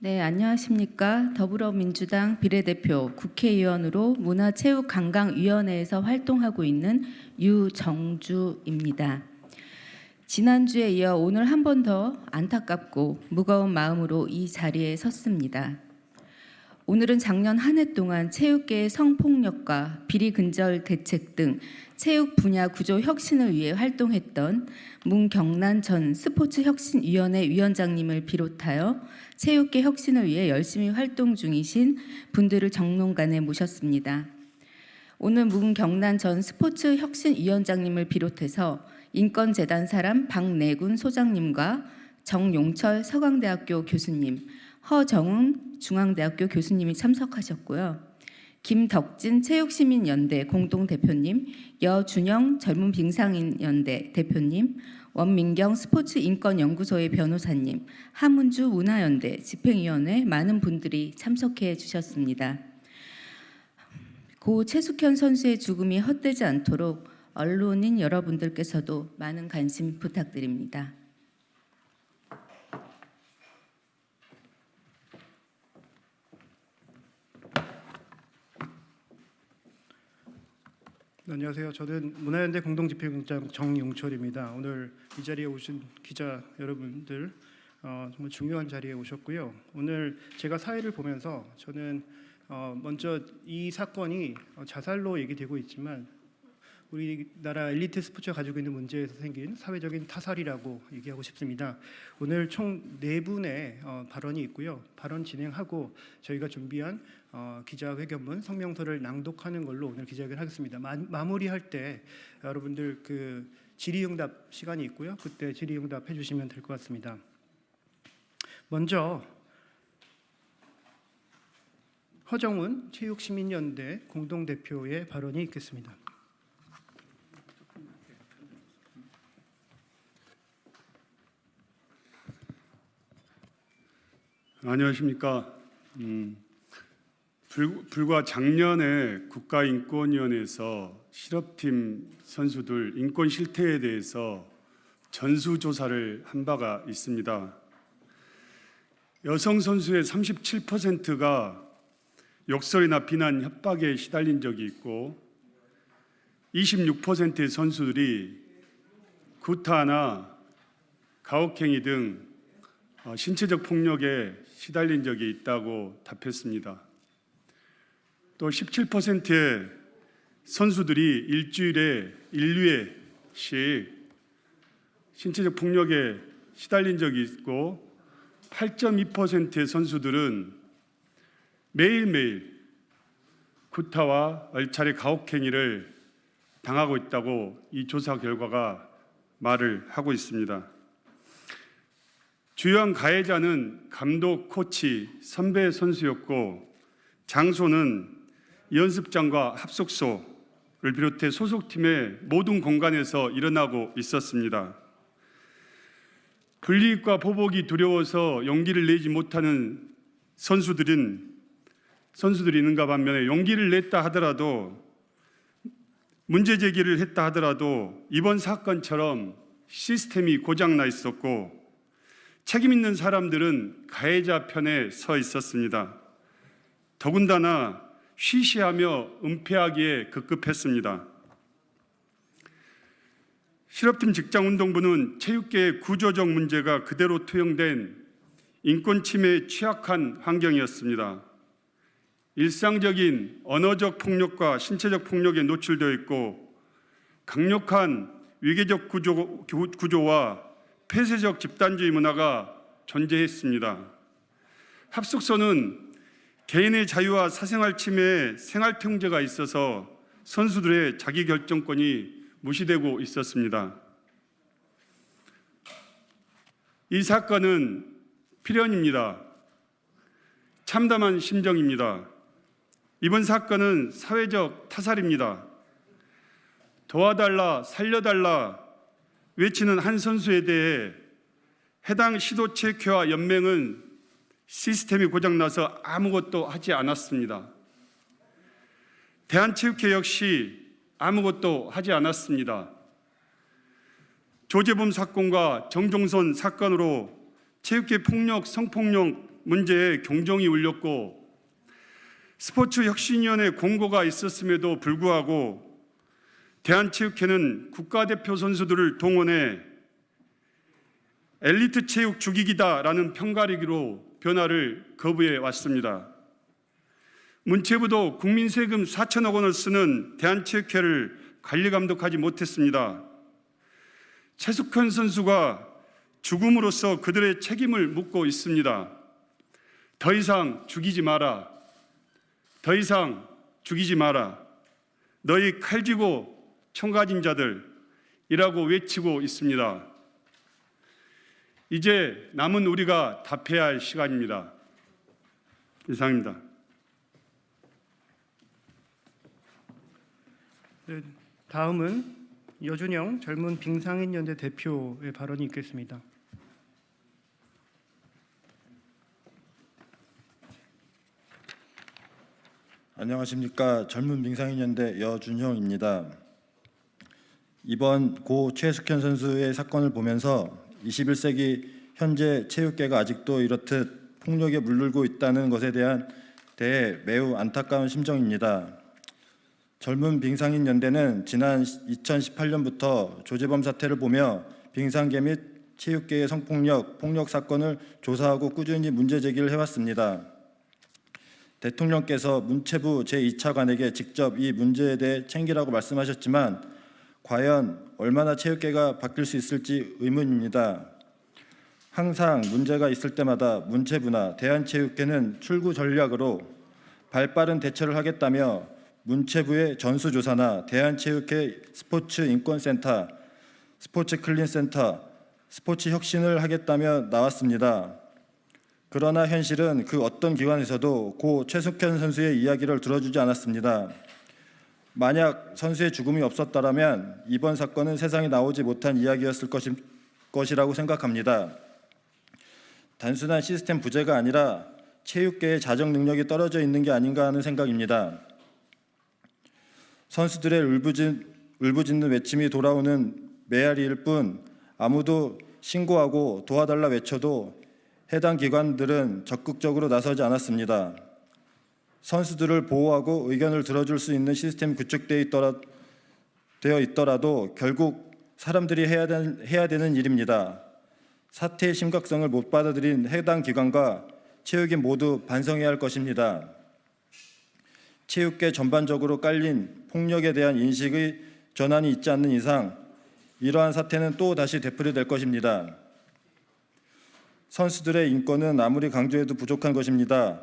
네, 안녕하십니까. 더불어민주당 비례대표 국회의원으로 문화체육관광위원회에서 활동하고 있는 유정주입니다. 지난주에 이어 오늘 한 번 더 안타깝고 무거운 마음으로 이 자리에 섰습니다. 오늘은 작년 한 해 동안 체육계의 성폭력과 비리 근절 대책 등 체육 분야 구조 혁신을 위해 활동했던 문경란 전 스포츠 혁신위원회 위원장님을 비롯하여 체육계 혁신을 위해 열심히 활동 중이신 분들을 정론관에 모셨습니다. 오늘 문경란 전 스포츠 혁신위원장님을 비롯해서 인권재단 사람 박내군 소장님과 정용철 서강대학교 교수님, 허정훈 중앙대학교 교수님이 참석하셨고요. 김덕진 체육시민연대 공동대표님, 여준영 젊은 빙상인연대 대표님, 원민경 스포츠 인권연구소의 변호사님, 하문주 문화연대 집행위원회 많은 분들이 참석해 주셨습니다. 고 최숙현 선수의 죽음이 헛되지 않도록 언론인 여러분들께서도 많은 관심 부탁드립니다. 안녕하세요. 저는 문화연대 공동집행위원장 정용철입니다. 오늘 이 자리에 오신 기자 여러분들 어, 정말 중요한 자리에 오셨고요. 오늘 제가 사회를 보면서 저는 어, 먼저 이 사건이 어, 자살로 얘기되고 있지만 우리나라 엘리트 스포츠가 가지고 있는 문제에서 생긴 사회적인 타살이라고 얘기하고 싶습니다. 오늘 총 네 분의 어, 발언이 있고요. 발언 진행하고 저희가 준비한 어, 기자회견문 성명서를 낭독하는 걸로 오늘 기자회견 하겠습니다. 마, 마무리할 때 여러분들 그 질의응답 시간이 있고요. 그때 질의응답 해주시면 될 것 같습니다. 먼저 허정훈 체육시민연대 공동대표의 발언이 있겠습니다. 안녕하십니까. 음, 불, 불과 작년에 국가인권위원회에서 실업팀 선수들 인권 실태에 대해서 전수조사를 한 바가 있습니다. 여성 선수의 37%가 욕설이나 비난, 협박에 시달린 적이 있고 26%의 선수들이 구타나 가혹행위 등 어, 신체적 폭력에 시달린 적이 있다고 답했습니다. 또 17%의 선수들이 일주일에 인류회씩 신체적 폭력에 시달린 적이 있고 8.2%의 선수들은 매일매일 구타와 얼차례 가혹행위를 당하고 있다고 이 조사 결과가 말을 하고 있습니다. 주요한 가해자는 감독, 코치, 선배 선수였고 장소는 연습장과 합숙소를 비롯해 소속팀의 모든 공간에서 일어나고 있었습니다. 불이익과 보복이 두려워서 용기를 내지 못하는 선수들은 선수들이 있는가 반면에 용기를 냈다 하더라도 문제 제기를 했다 하더라도 이번 사건처럼 시스템이 고장나 있었고 책임 있는 사람들은 가해자 편에 서 있었습니다. 더군다나 쉬쉬하며 은폐하기에 급급했습니다. 실업팀 직장운동부는 체육계의 구조적 문제가 그대로 투영된 인권 침해에 취약한 환경이었습니다. 일상적인 언어적 폭력과 신체적 폭력에 노출되어 있고 강력한 위계적 구조, 구조와 폐쇄적 집단주의 문화가 존재했습니다. 합숙소는 개인의 자유와 사생활 침해에 생활 통제가 있어서 선수들의 자기 결정권이 무시되고 있었습니다. 이 사건은 필연입니다. 참담한 심정입니다. 이번 사건은 사회적 타살입니다. 도와달라, 살려달라 외치는 한 선수에 대해 해당 시도체육회와 연맹은 시스템이 고장나서 아무것도 하지 않았습니다. 대한체육회 역시 아무것도 하지 않았습니다. 조재범 사건과 정종선 사건으로 체육계 폭력, 성폭력 문제에 경종이 울렸고 스포츠 혁신위원회 공고가 있었음에도 불구하고 대한체육회는 국가대표 선수들을 동원해 엘리트 체육 주기기다라는 평가리기로 변화를 거부해 왔습니다. 문체부도 국민 세금 4천억 원을 쓰는 대한체육회를 관리 감독하지 못했습니다. 최숙현 선수가 죽음으로써 그들의 책임을 묻고 있습니다. 더 이상 죽이지 마라. 더 이상 죽이지 마라. 너희 칼 쥐고 총가진 자들이라고 외치고 있습니다. 이제 남은 우리가 답해야 할 시간입니다. 이상입니다. 네, 다음은 여준영 젊은 빙상인연대 대표의 발언이 있겠습니다. 안녕하십니까 젊은 빙상인연대 여준형입니다. 이번 고 최숙현 선수의 사건을 보면서 21세기 현재 체육계가 아직도 이렇듯 폭력에 물들고 있다는 것에 대한 대해 매우 안타까운 심정입니다. 젊은 빙상인 연대는 지난 2018년부터 조재범 사태를 보며 빙상계 및 체육계의 성폭력, 폭력 사건을 조사하고 꾸준히 문제 제기를 해왔습니다. 대통령께서 문체부 제2차관에게 직접 이 문제에 대해 챙기라고 말씀하셨지만 과연 얼마나 체육계가 바뀔 수 있을지 의문입니다. 항상 문제가 있을 때마다 문체부나 대한체육회는 출구 전략으로 발빠른 대처를 하겠다며 문체부의 전수조사나 대한체육회 스포츠 인권센터, 스포츠 클린센터, 스포츠 혁신을 하겠다며 나왔습니다. 그러나 현실은 그 어떤 기관에서도 고 최숙현 선수의 이야기를 들어주지 않았습니다. 만약 선수의 죽음이 없었다면 이번 사건은 세상에 나오지 못한 이야기였을 것이, 것이라고 생각합니다. 단순한 시스템 부재가 아니라 체육계의 자정 능력이 떨어져 있는 게 아닌가 하는 생각입니다. 선수들의 울부짖, 울부짖는 외침이 돌아오는 메아리일 뿐 아무도 신고하고 도와달라 외쳐도 해당 기관들은 적극적으로 나서지 않았습니다. 선수들을 보호하고 의견을 들어줄 수 있는 시스템 구축되어 있더라, 되어 있더라도 결국 사람들이 해야, 된, 해야 되는 일입니다. 사태의 심각성을 못 받아들인 해당 기관과 체육인 모두 반성해야 할 것입니다. 체육계 전반적으로 깔린 폭력에 대한 인식의 전환이 있지 않는 이상 이러한 사태는 또 다시 되풀이될 것입니다. 선수들의 인권은 아무리 강조해도 부족한 것입니다.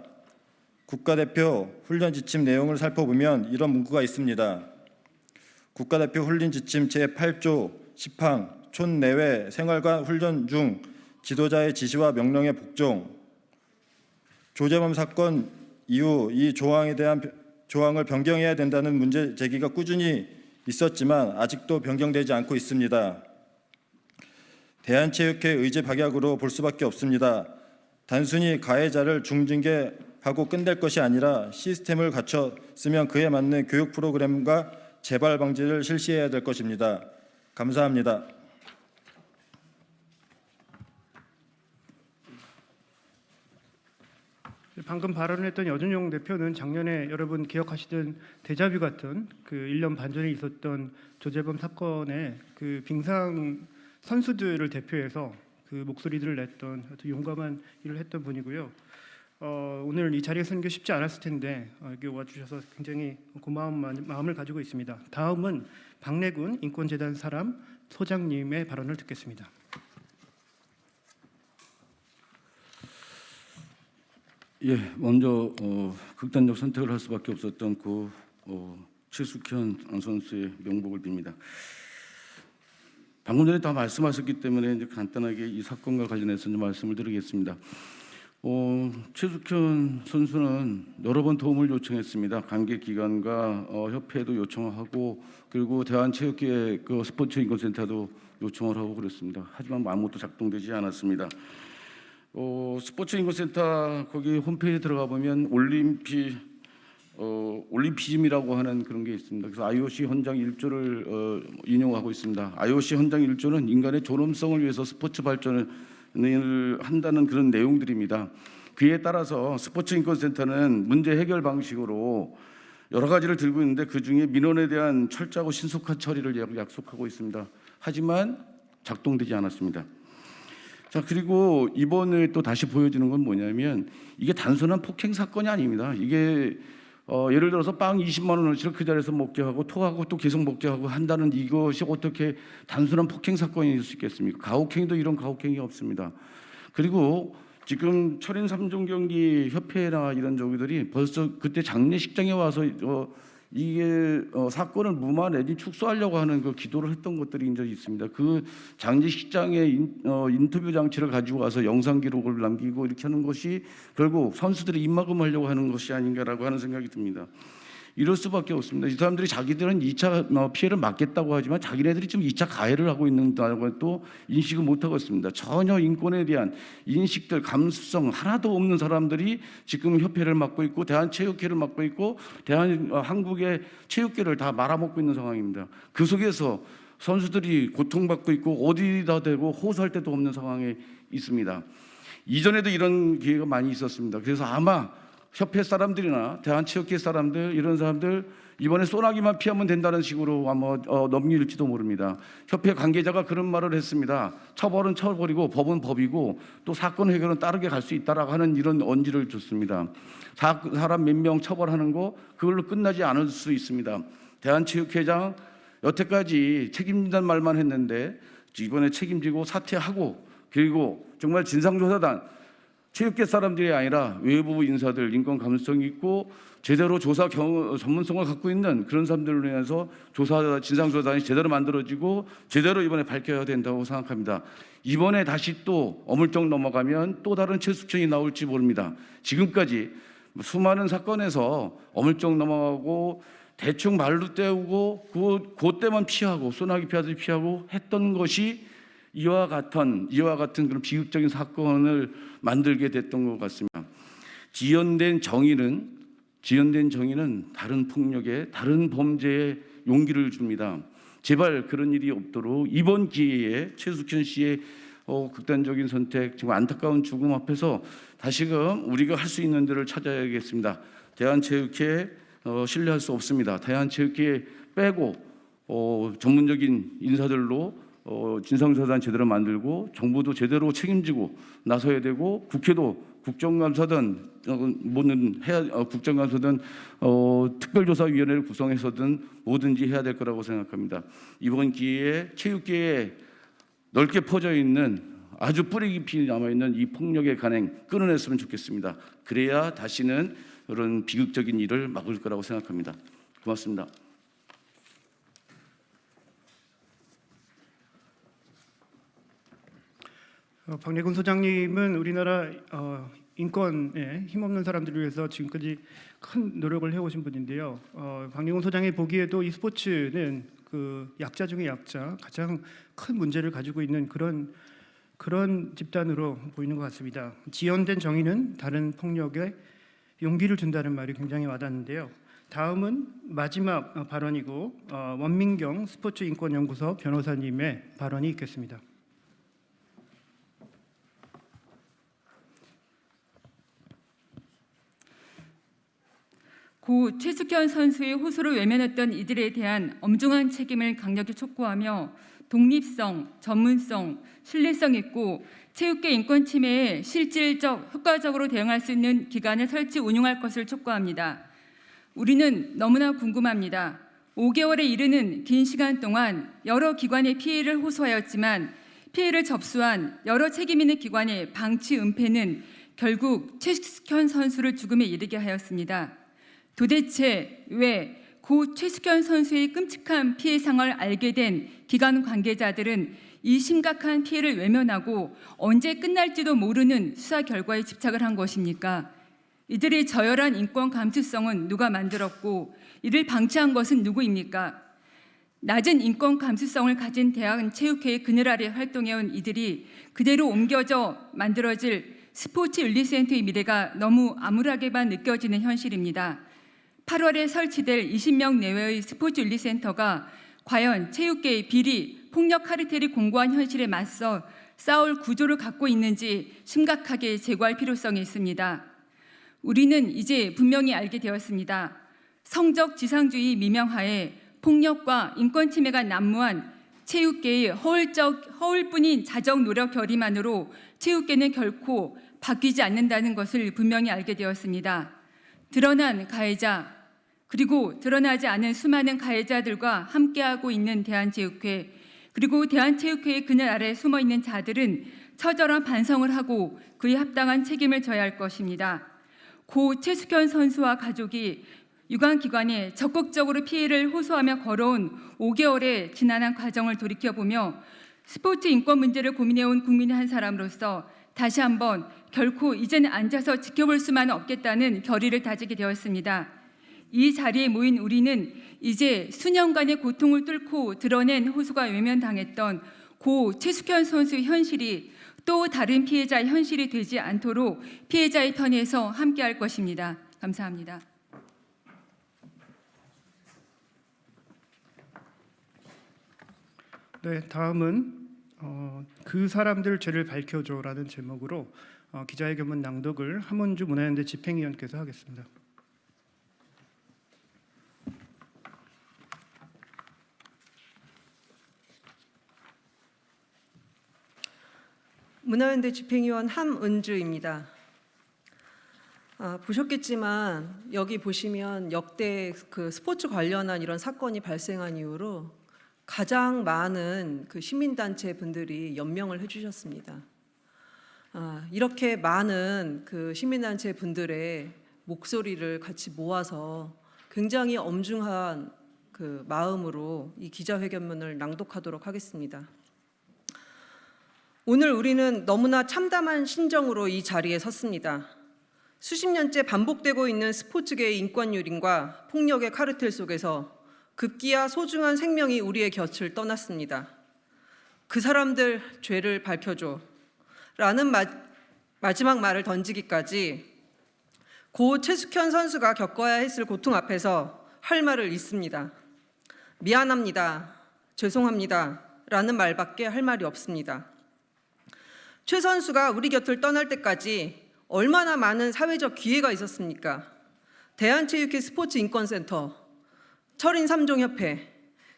국가대표 훈련 지침 내용을 살펴보면 이런 문구가 있습니다. 국가대표 훈련 지침 제8조 10항 촌내외 생활과 훈련 중 지도자의 지시와 명령에 복종 조재범 사건 이후 이 조항에 대한 조항을 변경해야 된다는 문제 제기가 꾸준히 있었지만 아직도 변경되지 않고 있습니다. 대한체육회 의제 박약으로 볼 수밖에 없습니다. 단순히 가해자를 중징계 하고 끝낼 것이 아니라 시스템을 갖췄으면 그에 맞는 교육 프로그램과 재발 방지를 실시해야 될 것입니다. 감사합니다. 방금 발언을 했던 여준용 대표는 작년에 여러분 기억하시던 데자뷰 같은 그 1년 반 전에 있었던 조재범 사건의 그 빙상 선수들을 대표해서 그 목소리들을 냈던 용감한 일을 했던 분이고요. 어, 오늘 이 자리에 서는 게 쉽지 않았을 텐데 어, 여기 와주셔서 굉장히 고마운 마- 마음을 가지고 있습니다. 다음은 박래군 인권재단 사람 소장님의 발언을 듣겠습니다. 예, 먼저 어, 극단적 선택을 할 수밖에 없었던 그 어, 최숙현 선수의 명복을 빕니다. 방금 전에 다 말씀하셨기 때문에 이제 간단하게 이 사건과 관련해서 좀 말씀을 드리겠습니다. 어, 최숙현 선수는 여러 번 도움을 요청했습니다. 관계 기관과 어, 협회도 요청하고 그리고 대한체육회 그 스포츠 인권센터도 요청을 하고 그랬습니다. 하지만 아무것도 작동되지 않았습니다. 어, 스포츠 인권센터 거기 홈페이지에 들어가 보면 올림피 어, 올림피즘이라고 하는 그런 게 있습니다. 그래서 IOC 헌장 1조를 어, 인용하고 있습니다. IOC 헌장 1조는 인간의 존엄성을 위해서 스포츠 발전을 한다는 그런 내용들입니다. 그에 따라서 스포츠 인권센터는 문제 해결 방식으로 여러 가지를 들고 있는데 그 중에 민원에 대한 철저하고 신속한 처리를 약- 약속하고 있습니다. 하지만 작동되지 않았습니다. 자 그리고 이번에 또 다시 보여주는 건 뭐냐면 이게 단순한 폭행 사건이 아닙니다. 이게 어, 예를 들어서 빵 20만 원어치를 그 자리에서 먹게 하고 토하고 또 계속 먹게 하고 한다는 이것이 어떻게 단순한 폭행 사건일 수 있겠습니까? 가혹행위도 이런 가혹행위 없습니다. 그리고 지금 철인 삼종 경기 협회나 이런 저기들이 벌써 그때 장례식장에 와서 어, 이게 어, 사건을 무마 내지 축소하려고 하는 그 기도를 했던 것들이 이제 있습니다. 그 장례 식장에 인, 어, 인터뷰 장치를 가지고 와서 영상 기록을 남기고 이렇게 하는 것이 결국 선수들이 입막음하려고 하는 것이 아닌가라고 하는 생각이 듭니다. 이럴 수밖에 없습니다. 이 사람들이 자기들은 2차 어, 피해를 막겠다고 하지만 자기네들이 지금 2차 가해를 하고 있는다고 또 인식을 못하고 있습니다. 전혀 인권에 대한 인식들, 감수성 하나도 없는 사람들이 지금 협회를 맡고 있고 대한체육회를 맡고 있고 대한 어, 한국의 체육계를 다 말아먹고 있는 상황입니다. 그 속에서 선수들이 고통받고 있고 어디다 대고 호소할 데도 없는 상황에 있습니다. 이전에도 이런 기회가 많이 있었습니다. 그래서 아마 협회 사람들이나 대한체육회 사람들 이런 사람들 이번에 소나기만 피하면 된다는 식으로 아마 어, 넘길지도 모릅니다. 협회 관계자가 그런 말을 했습니다. 처벌은 처벌이고 법은 법이고 또 사건 해결은 따르게 갈 수 있다라고 하는 이런 언지를 줬습니다. 사, 사람 몇 명 처벌하는 거 그걸로 끝나지 않을 수 있습니다. 대한체육회장 여태까지 책임진다는 말만 했는데 이번에 책임지고 사퇴하고 그리고 정말 진상조사단 체육계 사람들이 아니라 외부 인사들 인권 감수성 있고 제대로 조사 경, 전문성을 갖고 있는 그런 사람들로 인해서 조사 진상 조사단이 제대로 만들어지고 제대로 이번에 밝혀야 된다고 생각합니다. 이번에 다시 또 어물쩍 넘어가면 또 다른 최숙현이 나올지 모릅니다. 지금까지 수많은 사건에서 어물쩍 넘어가고 대충 말로 때우고 그, 그때만 피하고 소나기 피하듯이 피하고 했던 것이 이와 같은 이와 같은 그런 비극적인 사건을 만들게 됐던 것 같습니다. 지연된 정의는 지연된 정의는 다른 폭력에 다른 범죄에 용기를 줍니다. 제발 그런 일이 없도록 이번 기회에 최숙현 씨의 어, 극단적인 선택, 지금 안타까운 죽음 앞에서 다시금 우리가 할 수 있는 데를 찾아야겠습니다. 대한체육회 어, 신뢰할 수 없습니다. 대한체육회 빼고 어, 전문적인 인사들로 어, 진상조사단 제대로 만들고 정부도 제대로 책임지고 나서야 되고 국회도 국정감사든 어, 뭐는 해야 어, 국정감사든 어, 특별조사위원회를 구성해서든 뭐든지 해야 될 거라고 생각합니다. 이번 기회에 체육계에 넓게 퍼져 있는 아주 뿌리 깊이 남아 있는 이 폭력의 간행 끊어냈으면 좋겠습니다. 그래야 다시는 그런 비극적인 일을 막을 거라고 생각합니다. 고맙습니다. 어, 박래군 소장님은 우리나라 어, 인권에 힘없는 사람들을 위해서 지금까지 큰 노력을 해오신 분인데요. 어, 박래군 소장이 보기에도 이 스포츠는 그 약자 중에 약자, 가장 큰 문제를 가지고 있는 그런 그런 집단으로 보이는 것 같습니다. 지연된 정의는 다른 폭력에 용기를 준다는 말이 굉장히 와닿는데요. 다음은 마지막 어, 발언이고 어, 원민경 스포츠 인권 연구소 변호사님의 발언이 있겠습니다. 고 최숙현 선수의 호소를 외면했던 이들에 대한 엄중한 책임을 강력히 촉구하며 독립성, 전문성, 신뢰성 있고 체육계 인권 침해에 실질적 효과적으로 대응할 수 있는 기관을 설치 운영할 것을 촉구합니다. 우리는 너무나 궁금합니다. 5개월에 이르는 긴 시간 동안 여러 기관의 피해를 호소하였지만 피해를 접수한 여러 책임 있는 기관의 방치 은폐는 결국 최숙현 선수를 죽음에 이르게 하였습니다. 도대체 왜 고 최숙현 선수의 끔찍한 피해 상을 알게 된 기관 관계자들은 이 심각한 피해를 외면하고 언제 끝날지도 모르는 수사 결과에 집착을 한 것입니까? 이들의 저열한 인권 감수성은 누가 만들었고 이를 방치한 것은 누구입니까? 낮은 인권 감수성을 가진 대학 체육회의 그늘 아래 활동해온 이들이 그대로 옮겨져 만들어질 스포츠 윤리센터의 미래가 너무 암울하게만 느껴지는 현실입니다. 8월에 설치될 20명 내외의 스포츠 윤리센터가 과연 체육계의 비리, 폭력 카르텔이 공고한 현실에 맞서 싸울 구조를 갖고 있는지 심각하게 제고할 필요성이 있습니다. 우리는 이제 분명히 알게 되었습니다. 성적 지상주의 미명하에 폭력과 인권 침해가 난무한 체육계의 허울적 허울뿐인 자정 노력 결의만으로 체육계는 결코 바뀌지 않는다는 것을 분명히 알게 되었습니다. 드러난 가해자 그리고 드러나지 않은 수많은 가해자들과 함께하고 있는 대한체육회 그리고 대한체육회의 그늘 아래 숨어 있는 자들은 처절한 반성을 하고 그에 합당한 책임을 져야 할 것입니다. 고 최숙현 선수와 가족이 유관기관에 적극적으로 피해를 호소하며 걸어온 5개월의 지난한 과정을 돌이켜보며 스포츠 인권 문제를 고민해온 국민의 한 사람으로서 다시 한번 결코 이제는 앉아서 지켜볼 수만 없겠다는 결의를 다지게 되었습니다. 이 자리에 모인 우리는 이제 수년간의 고통을 뚫고 드러낸 호소가 외면당했던 고 최숙현 선수의 현실이 또 다른 피해자의 현실이 되지 않도록 피해자의 편에서 함께할 것입니다. 감사합니다. 네, 다음은 어, 그 사람들 죄를 밝혀줘라는 제목으로 어, 기자회견문 낭독을 함원주 문화연대 집행위원께서 하겠습니다. 문화연대 집행위원 함은주입니다. 아, 보셨겠지만 여기 보시면 역대 그 스포츠 관련한 이런 사건이 발생한 이후로 가장 많은 그 시민단체 분들이 연명을 해주셨습니다. 아, 이렇게 많은 그 시민단체 분들의 목소리를 같이 모아서 굉장히 엄중한 그 마음으로 이 기자회견문을 낭독하도록 하겠습니다. 오늘 우리는 너무나 참담한 신정으로 이 자리에 섰습니다. 수십 년째 반복되고 있는 스포츠계의 인권 유린과 폭력의 카르텔 속에서 급기야 소중한 생명이 우리의 곁을 떠났습니다. 그 사람들 죄를 밝혀줘. 라는 마, 마지막 말을 던지기까지 고 최숙현 선수가 겪어야 했을 고통 앞에서 할 말을 잊습니다. 미안합니다. 죄송합니다. 라는 말밖에 할 말이 없습니다. 최 선수가 우리 곁을 떠날 때까지 얼마나 많은 사회적 기회가 있었습니까? 대한체육회 스포츠 인권센터, 철인 3종 협회,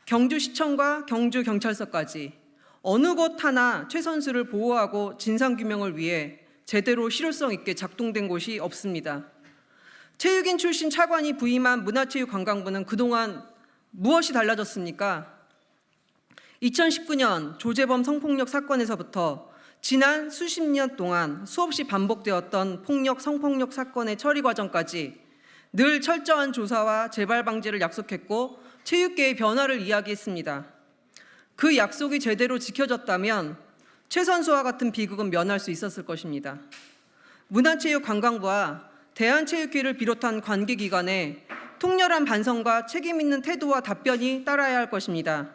경주시청과 경주경찰서까지 어느 곳 하나 최 선수를 보호하고 진상규명을 위해 제대로 실효성 있게 작동된 곳이 없습니다. 체육인 출신 차관이 부임한 문화체육관광부는 그동안 무엇이 달라졌습니까? 2019년 조재범 성폭력 사건에서부터 지난 수십 년 동안 수없이 반복되었던 폭력, 성폭력 사건의 처리 과정까지 늘 철저한 조사와 재발 방지를 약속했고 체육계의 변화를 이야기했습니다. 그 약속이 제대로 지켜졌다면 최 선수와 같은 비극은 면할 수 있었을 것입니다. 문화체육관광부와 대한체육회를 비롯한 관계기관의 통렬한 반성과 책임 있는 태도와 답변이 따라야 할 것입니다.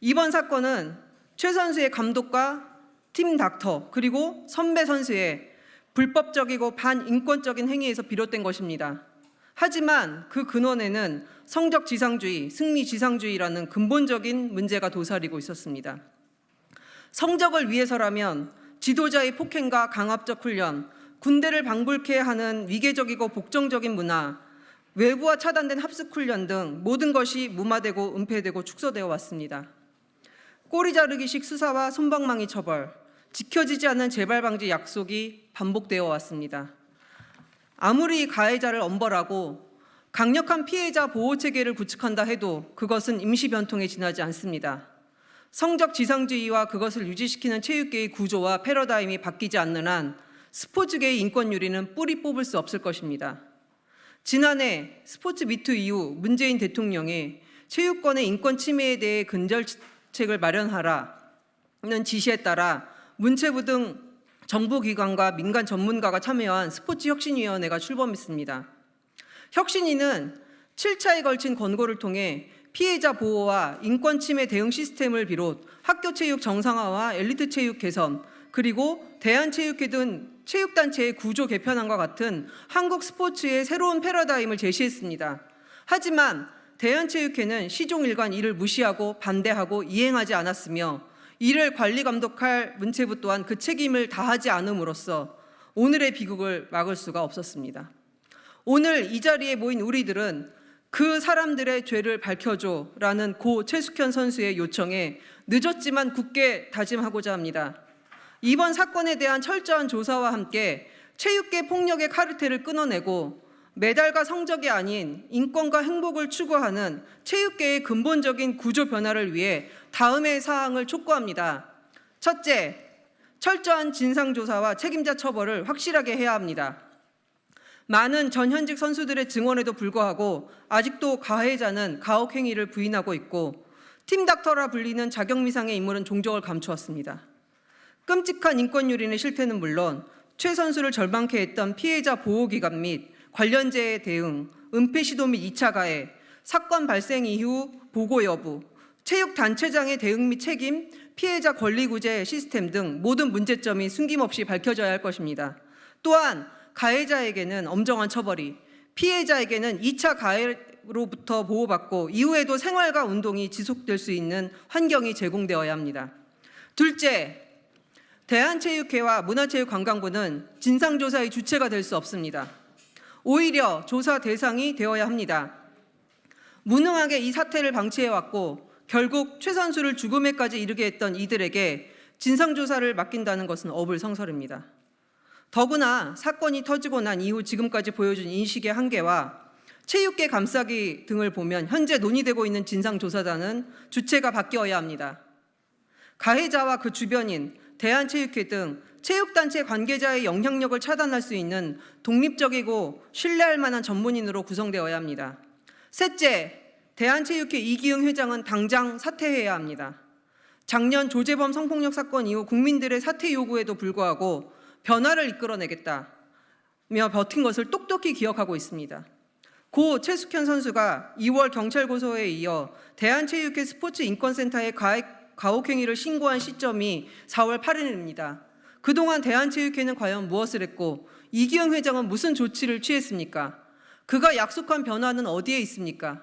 이번 사건은 최 선수의 감독과 팀 닥터 그리고 선배 선수의 불법적이고 반인권적인 행위에서 비롯된 것입니다. 하지만 그 근원에는 성적 지상주의, 승리 지상주의라는 근본적인 문제가 도사리고 있었습니다. 성적을 위해서라면 지도자의 폭행과 강압적 훈련, 군대를 방불케 하는 위계적이고 복정적인 문화, 외부와 차단된 합숙 훈련 등 모든 것이 무마되고 은폐되고 축소되어 왔습니다. 꼬리 자르기식 수사와 손방망이 처벌, 지켜지지 않는 재발 방지 약속이 반복되어 왔습니다. 아무리 가해자를 엄벌하고 강력한 피해자 보호 체계를 구축한다 해도 그것은 임시 변통에 지나지 않습니다. 성적 지상주의와 그것을 유지시키는 체육계의 구조와 패러다임이 바뀌지 않는 한 스포츠계의 인권 유리는 뿌리 뽑을 수 없을 것입니다. 지난해 스포츠 미투 이후 문재인 대통령이 체육권의 인권 침해에 대해 근절책을 마련하라는 지시에 따라 문체부 등 정부기관과 민간 전문가가 참여한 스포츠 혁신위원회가 출범했습니다. 혁신위는 7차에 걸친 권고를 통해 피해자 보호와 인권 침해 대응 시스템을 비롯 학교 체육 정상화와 엘리트 체육 개선, 그리고 대한체육회 등 체육단체의 구조 개편안과 같은 한국 스포츠의 새로운 패러다임을 제시했습니다. 하지만 대한체육회는 시종일관 이를 무시하고 반대하고 이행하지 않았으며 이를 관리 감독할 문체부 또한 그 책임을 다하지 않음으로써 오늘의 비극을 막을 수가 없었습니다. 오늘 이 자리에 모인 우리들은 그 사람들의 죄를 밝혀줘 라는 고 최숙현 선수의 요청에 늦었지만 굳게 다짐하고자 합니다. 이번 사건에 대한 철저한 조사와 함께 체육계 폭력의 카르텔을 끊어내고 메달과 성적이 아닌 인권과 행복을 추구하는 체육계의 근본적인 구조 변화를 위해 다음의 사항을 촉구합니다. 첫째, 철저한 진상조사와 책임자 처벌을 확실하게 해야 합니다. 많은 전현직 선수들의 증언에도 불구하고 아직도 가해자는 가혹 행위를 부인하고 있고 팀 닥터라 불리는 자격미상의 인물은 종적을 감추었습니다. 끔찍한 인권 유린의 실태는 물론 최 선수를 절망케 했던 피해자 보호기관 및 관련자의 대응, 은폐 시도 및 2차 가해, 사건 발생 이후 보고 여부, 체육 단체장의 대응 및 책임, 피해자 권리 구제 시스템 등 모든 문제점이 숨김없이 밝혀져야 할 것입니다. 또한 가해자에게는 엄정한 처벌이, 피해자에게는 2차 가해로부터 보호받고 이후에도 생활과 운동이 지속될 수 있는 환경이 제공되어야 합니다. 둘째, 대한체육회와 문화체육관광부는 진상조사의 주체가 될 수 없습니다. 오히려 조사 대상이 되어야 합니다. 무능하게 이 사태를 방치해왔고 결국 최 선수를 죽음에까지 이르게 했던 이들에게 진상조사를 맡긴다는 것은 어불성설입니다. 더구나 사건이 터지고 난 이후 지금까지 보여준 인식의 한계와 체육계 감싸기 등을 보면 현재 논의되고 있는 진상조사단은 주체가 바뀌어야 합니다. 가해자와 그 주변인, 대한체육회 등 체육단체 관계자의 영향력을 차단할 수 있는 독립적이고 신뢰할 만한 전문인으로 구성되어야 합니다. 셋째, 대한체육회 이기흥 회장은 당장 사퇴해야 합니다. 작년 조재범 성폭력 사건 이후 국민들의 사퇴 요구에도 불구하고 변화를 이끌어내겠다며 버틴 것을 똑똑히 기억하고 있습니다. 고 최숙현 선수가 2월 경찰 고소에 이어 대한체육회 스포츠 인권센터에 가해 가혹행위를 신고한 시점이 4월 8일입니다. 그동안 대한체육회는 과연 무엇을 했고 이기영 회장은 무슨 조치를 취했습니까? 그가 약속한 변화는 어디에 있습니까?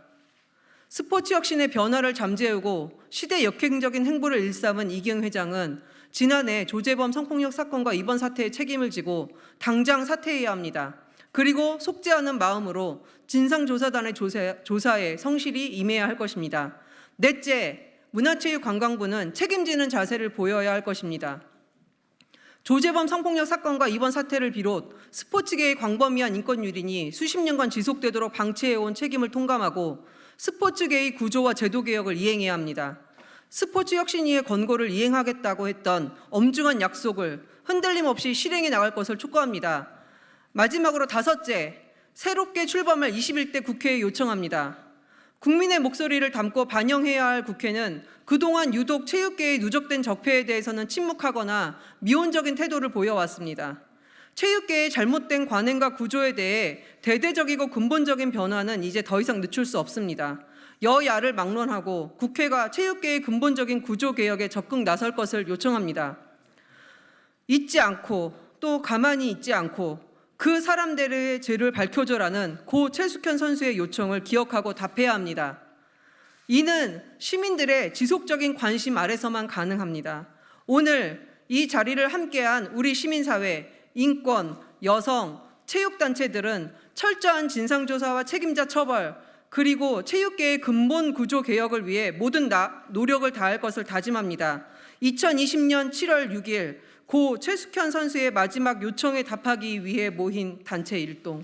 스포츠 혁신의 변화를 잠재우고 시대 역행적인 행보를 일삼은 이기영 회장은 지난해 조재범 성폭력 사건과 이번 사태에 책임을 지고 당장 사퇴해야 합니다. 그리고 속죄하는 마음으로 진상조사단의 조사, 조사에 성실히 임해야 할 것입니다. 넷째, 문화체육관광부는 책임지는 자세를 보여야 할 것입니다. 조재범 성폭력 사건과 이번 사태를 비롯 스포츠계의 광범위한 인권 유린이 수십 년간 지속되도록 방치해온 책임을 통감하고 스포츠계의 구조와 제도 개혁을 이행해야 합니다. 스포츠 혁신위의 권고를 이행하겠다고 했던 엄중한 약속을 흔들림 없이 실행해 나갈 것을 촉구합니다. 마지막으로 다섯째, 새롭게 출범할 21대 국회에 요청합니다. 국민의 목소리를 담고 반영해야 할 국회는 그동안 유독 체육계의 누적된 적폐에 대해서는 침묵하거나 미온적인 태도를 보여왔습니다. 체육계의 잘못된 관행과 구조에 대해 대대적이고 근본적인 변화는 이제 더 이상 늦출 수 없습니다. 여야를 막론하고 국회가 체육계의 근본적인 구조 개혁에 적극 나설 것을 요청합니다. 잊지 않고 또 가만히 있지 않고 그 사람들의 죄를 밝혀줘라는 고 최숙현 선수의 요청을 기억하고 답해야 합니다. 이는 시민들의 지속적인 관심 아래서만 가능합니다. 오늘 이 자리를 함께한 우리 시민사회, 인권, 여성, 체육단체들은 철저한 진상조사와 책임자 처벌, 그리고 체육계의 근본 구조 개혁을 위해 모든 나, 노력을 다할 것을 다짐합니다. 2020년 7월 6일 고 최숙현 선수의 마지막 요청에 답하기 위해 모인 단체 일동.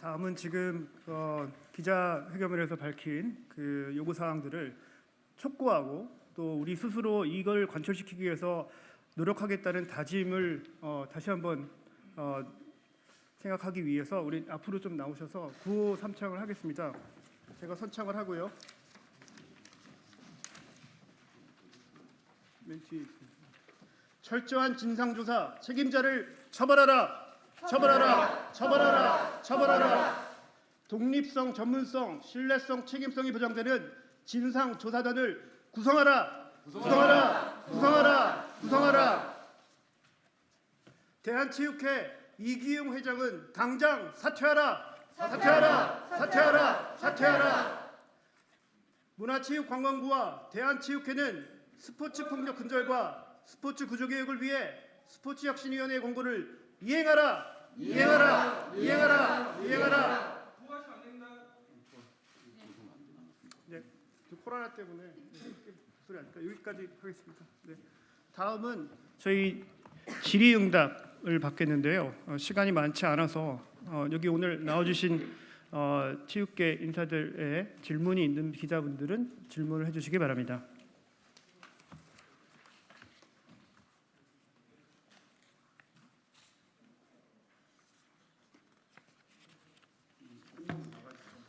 다음은 지금 어, 기자회견에서 밝힌 그 요구 사항들을 촉구하고 또 우리 스스로 이걸 관철시키기 위해서 노력하겠다는 다짐을 어, 다시 한번 어, 생각하기 위해서 우리 앞으로 좀 나오셔서 구호 삼창을 하겠습니다. 제가 선창을 하고요. 멘트 철저한 진상조사 책임자를 처벌하라. 처벌하라. 처벌하라. 처벌하라. 독립성, 전문성, 신뢰성, 책임성이 보장되는 진상조사단을 구성하라. 구성하라. 구성하라. 구성하라. 대한체육회 이기용 회장은 당장 사퇴하라. 사퇴하라. 사퇴하라. 사퇴하라. 문화체육관광부와 대한체육회는 스포츠 폭력 근절과 스포츠 구조 개혁을 위해 스포츠 혁신위원회 공고를 이행하라, 이행하라, 이행하라, 이행하라. 네, 저 코로나 때문에 소리 안 나니까 여기까지 하겠습니다. 네. 다음은 저희 질의응답을 받겠는데요. 어, 시간이 많지 않아서 어, 여기 오늘 나와주신 어, 체육계 인사들의 질문이 있는 기자분들은 질문을 해주시기 바랍니다.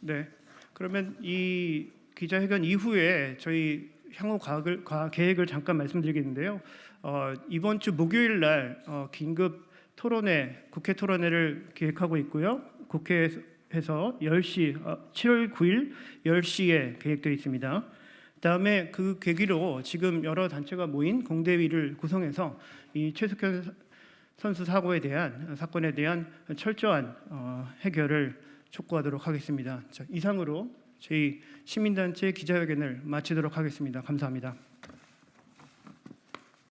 네. 그러면 이 기자회견 이후에 저희 향후 과학을, 과 계획을 잠깐 말씀드리겠는데요. 어, 이번 주 목요일 날 어, 긴급 토론회, 국회 토론회를 기획하고 있고요. 국회에서 10시, 어, 7월 9일 10시에 계획되어 있습니다. 다음에 그 계기로 지금 여러 단체가 모인 공대위를 구성해서 이 최석현 선수 사고에 대한 사건에 대한 철저한 어, 해결을 촉구하도록 하겠습니다. 자, 이상으로 저희 시민단체 기자회견을 마치도록 하겠습니다. 감사합니다.